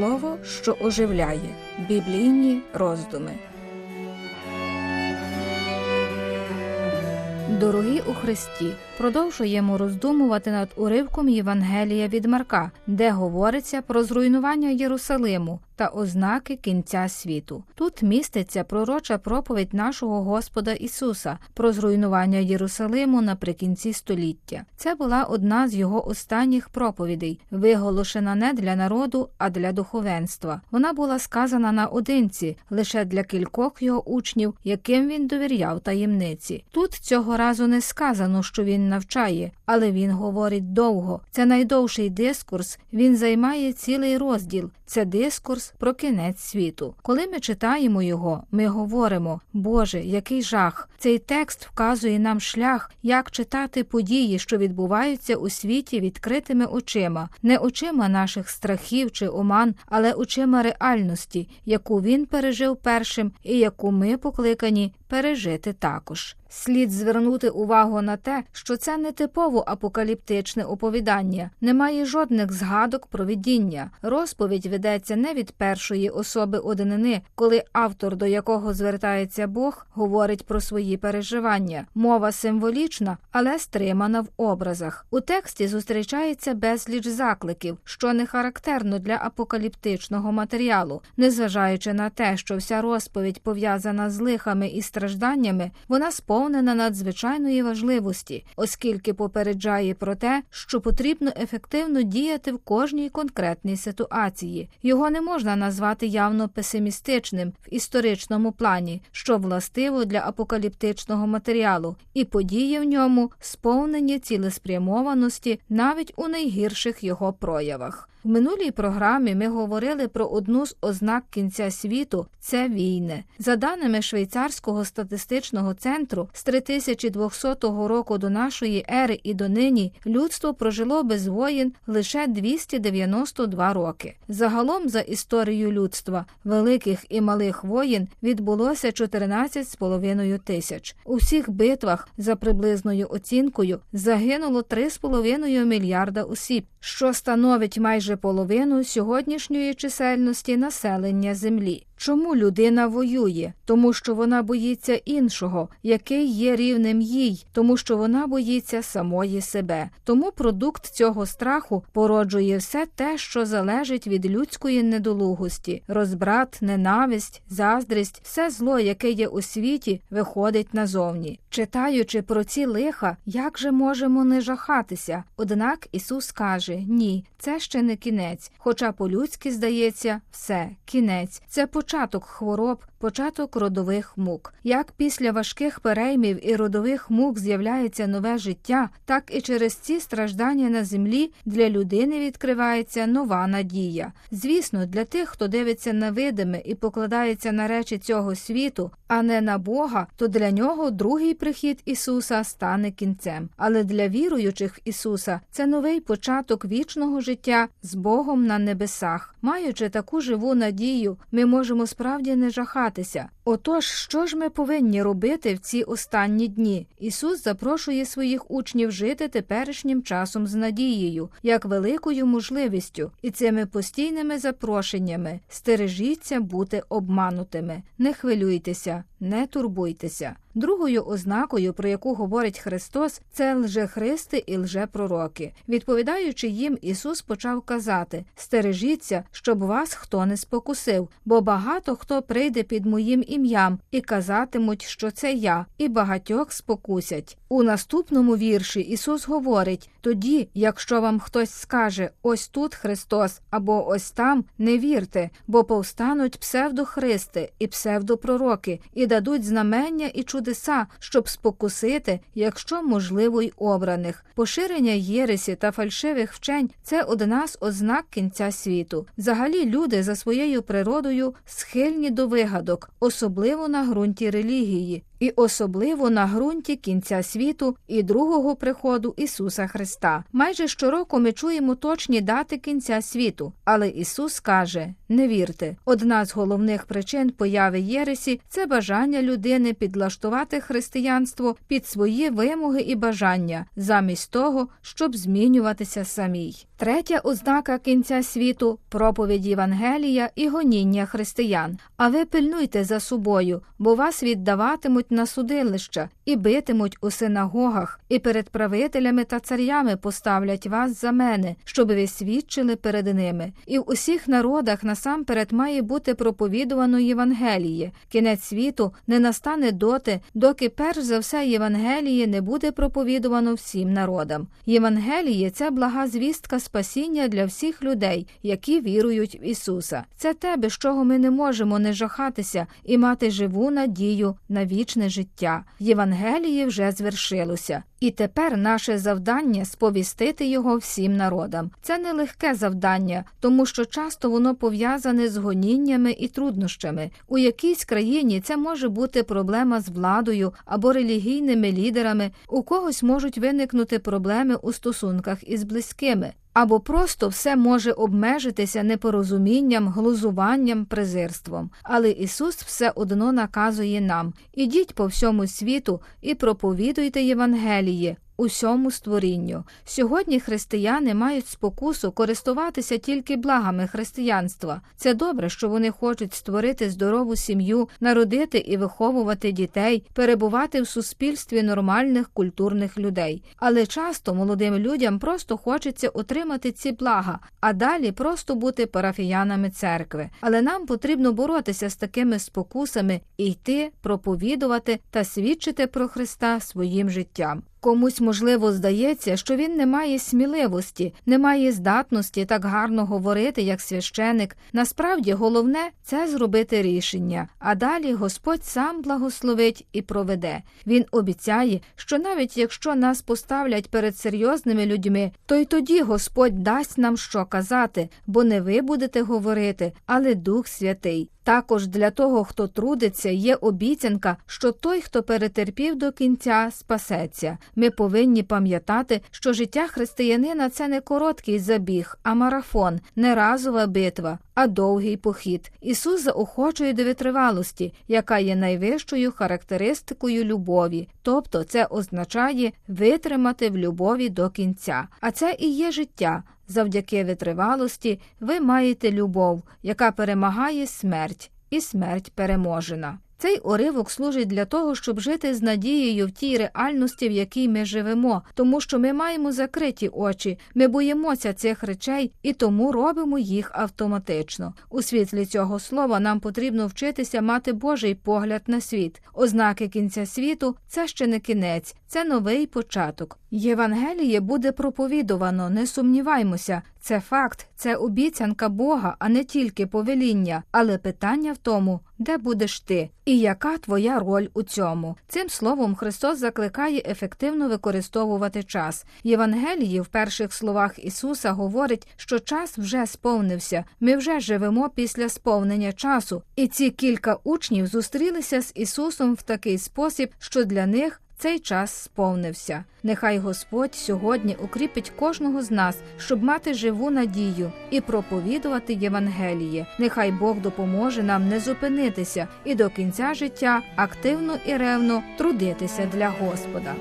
Слово, що оживляє біблійні роздуми. Дорогі у Христі, продовжуємо роздумувати над уривком Євангелія від Марка, де говориться про зруйнування Єрусалиму та ознаки кінця світу. Тут міститься пророча проповідь нашого Господа Ісуса про зруйнування Єрусалиму наприкінці століття. Це була одна з його останніх проповідей, виголошена не для народу, а для духовенства. Вона була сказана наодинці лише для кількох його учнів, яким він довіряв таємниці. Тут цього разу не сказано, що він навчає, але він говорить довго. Це найдовший дискурс. Він займає цілий розділ. Це дискурс про кінець світу. Коли ми читаємо його, ми говоримо: Боже, який жах! Цей текст вказує нам шлях, як читати події, що відбуваються у світі відкритими очима, не очима наших страхів чи оман, але очима реальності, яку він пережив першим і яку ми покликані пережити також. Слід звернути увагу на те, що це не типово апокаліптичне оповідання, немає жодних згадок про видіння. Розповідь ведеться не від першої особи однини, коли автор, до якого звертається Бог, говорить про свої переживання. Мова символічна, але стримана в образах. У тексті зустрічається безліч закликів, що не характерно для апокаліптичного матеріалу, незважаючи на те, що вся розповідь пов'язана з лихами і стражданнями, вона сповнена надзвичайної важливості, оскільки попереджає про те, що потрібно ефективно діяти в кожній конкретній ситуації. Його не можна назвати явно песимістичним в історичному плані, що властиво для апокаліптичного матеріалу, і події в ньому сповнені цілеспрямованості навіть у найгірших його проявах. В минулій програмі ми говорили про одну з ознак кінця світу це війни. За даними швейцарського статистичного центру, з 3200 року до нашої ери і донині людство прожило без воїн лише 292 роки. Загалом, за історією людства, великих і малих воїн відбулося 14,5 тисяч. У всіх битвах, за приблизною оцінкою, загинуло 3,5 мільярда осіб, що становить майже половину сьогоднішньої чисельності населення Землі. Чому людина воює? Тому що вона боїться іншого, який є рівнем їй, тому що вона боїться самої себе. Тому продукт цього страху породжує все те, що залежить від людської недолугості, розбрат, ненависть, заздрість, все зло, яке є у світі, виходить назовні. Читаючи про ці лиха, як же можемо не жахатися? Однак Ісус каже: ні, це ще не кінець. Хоча по-людськи здається, все кінець. Це початок хвороб, початок родових мук. Як після важких переймів і родових мук з'являється нове життя, так і через ці страждання на землі для людини відкривається нова надія. Звісно, для тих, хто дивиться на видиме і покладається на речі цього світу, а не на Бога, то для нього другий прихід Ісуса стане кінцем. Але для віруючих Ісуса це новий початок вічного життя з Богом на небесах. Маючи таку живу надію, ми можемо справді не жахатися. Отож, що ж ми повинні робити в ці останні дні? Ісус запрошує своїх учнів жити теперішнім часом з надією, як великою можливістю, і цими постійними запрошеннями стережіться бути обманутими. Не хвилюйтеся, не турбуйтеся. Другою ознакою, про яку говорить Христос, це лжехристи і лжепророки. Відповідаючи їм, Ісус почав казати: Стережіться, щоб вас хто не спокусив, бо багато хто прийде під моїм ім'ям і казатимуть, що це я, і багатьох спокусять. У наступному вірші Ісус говорить: тоді, якщо вам хтось скаже ось тут Христос або ось там, не вірте, бо повстануть псевдохристи і псевдопророки, і дадуть знамення і чудеса, щоб спокусити, якщо можливо, й обраних. Поширення єресі та фальшивих вчень це одна з ознак кінця світу. Взагалі, люди за своєю природою схильні до вигадок, особливо на ґрунті релігії. І особливо на ґрунті кінця світу і другого приходу Ісуса Христа. Майже щороку ми чуємо точні дати кінця світу, але Ісус каже: не вірте. Одна з головних причин появи Єресі це бажання людини підлаштувати християнство під свої вимоги і бажання, замість того, щоб змінюватися самій. Третя ознака кінця світу проповідь Євангелія і гоніння християн. А ви пильнуйте за собою, бо вас віддаватимуть на судилища і битимуть у синагогах, і перед правителями та царями поставлять вас за мене, щоб ви свідчили перед ними. І в усіх народах насамперед має бути проповідувано Євангеліє. Кінець світу не настане доти, доки перш за все Євангеліє не буде проповідувано всім народам. Євангеліє це блага звістка спасіння для всіх людей, які вірують в Ісуса. Це те, без чого ми не можемо не жахатися і мати живу надію на вічне життя. Євангеліє вже звершилося. І тепер наше завдання сповістити його всім народам. Це не легке завдання, тому що часто воно пов'язане з гоніннями і труднощами. У якійсь країні це може бути проблема з владою або релігійними лідерами, у когось можуть виникнути проблеми у стосунках із близькими. Або просто все може обмежитися непорозумінням, глузуванням, презирством. Але Ісус все одно наказує нам ідіть по всьому світу і проповідуйте Євангеліє. Усьому створінню сьогодні християни мають спокусу користуватися тільки благами християнства. Це добре, що вони хочуть створити здорову сім'ю, народити і виховувати дітей, перебувати в суспільстві нормальних культурних людей. Але часто молодим людям просто хочеться отримати ці блага, а далі просто бути парафіянами церкви. Але нам потрібно боротися з такими спокусами і йти, проповідувати та свідчити про Христа своїм життям. Комусь, можливо, здається, що він не має сміливості, не має здатності так гарно говорити, як священик. Насправді, головне це зробити рішення, а далі Господь сам благословить і проведе. Він обіцяє, що навіть якщо нас поставлять перед серйозними людьми, то й тоді Господь дасть нам що казати, бо не ви будете говорити, але Дух Святий. Також для того, хто трудиться, є обіцянка, що той, хто перетерпів до кінця, спасеться. Ми повинні пам'ятати, що життя християнина це не короткий забіг, а марафон, не разова битва, а довгий похід. Ісус заохочує до витривалості, яка є найвищою характеристикою любові, тобто це означає витримати в любові до кінця. А це і є життя. Завдяки витривалості ви маєте любов, яка перемагає смерть, і смерть переможена. Цей уривок служить для того, щоб жити з надією в тій реальності, в якій ми живемо, тому що ми маємо закриті очі, ми боїмося цих речей і тому робимо їх автоматично. У світлі цього слова нам потрібно вчитися мати Божий погляд на світ. Ознаки кінця світу це ще не кінець, це новий початок. Євангеліє буде проповідувано, не сумніваймося. Це факт, це обіцянка Бога, а не тільки повеління. Але питання в тому, де будеш ти і яка твоя роль у цьому. Цим словом Христос закликає ефективно використовувати час. Євангелії в перших словах Ісуса говорить, що час вже сповнився. Ми вже живемо після сповнення часу, і ці кілька учнів зустрілися з Ісусом в такий спосіб, що для них цей час сповнився. Нехай Господь сьогодні укріпить кожного з нас, щоб мати живу надію і проповідувати Євангеліє. Нехай Бог допоможе нам не зупинитися і до кінця життя активно і ревно трудитися для Господа.